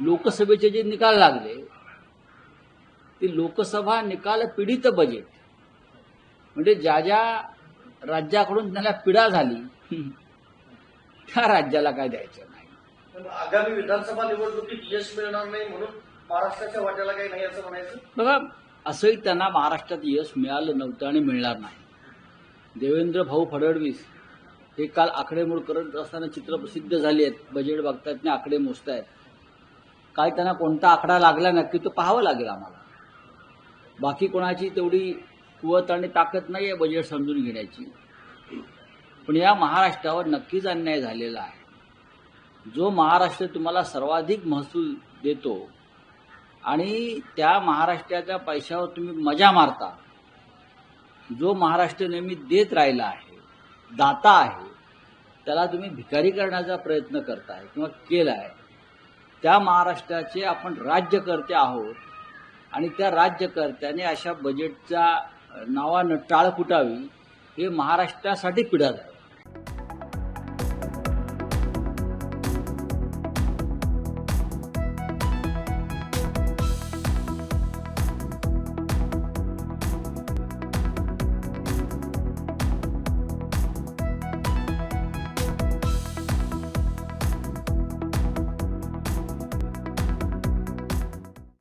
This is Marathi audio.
लोकसभेचे जे निकाल लागले ते लोकसभा निकाल पीडित बजेट. म्हणजे ज्या ज्या राज्याकडून त्याला पिढा झाली त्या राज्याला काय द्यायचं नाही. आगामी विधानसभा निवडणुकीत यश मिळणार नाही म्हणून महाराष्ट्राच्या वाट्याला काही नाही असं म्हणायचं? बघा असंही त्यांना महाराष्ट्रात यश मिळालं नव्हतं आणि मिळणार नाही. देवेंद्र भाऊ फडणवीस हे काल आकडेमोड करत असताना चित्र प्रसिद्ध झाली आहेत. बजेट बघतायत आणि आकडे मोजतायत. काय त्यांना कोणता आकडा लागला नक्की तो पाहावं लागेल आम्हाला. बाकी कोणाची तेवढी कुवत आणि ताकद नाही आहे बजेट समजून घेण्याची. पण या महाराष्ट्रावर नक्कीच अन्याय झालेला आहे. जो महाराष्ट्र तुम्हाला सर्वाधिक महसूल देतो आणि त्या महाराष्ट्राच्या पैशावर तुम्ही मजा मारता जो महाराष्ट्र नेहमी देत राहिला आहे दाता आहे त्याला तुम्ही भिकारी करण्याचा प्रयत्न करताय किंवा केला आहे त्या महाराष्ट्राचे आपण राज्यकर्ते आहोत. आणि त्या राज्यकर्त्याने अशा बजेटच्या नावानं टाळ फुटावी हे महाराष्ट्रासाठी पिढा आहे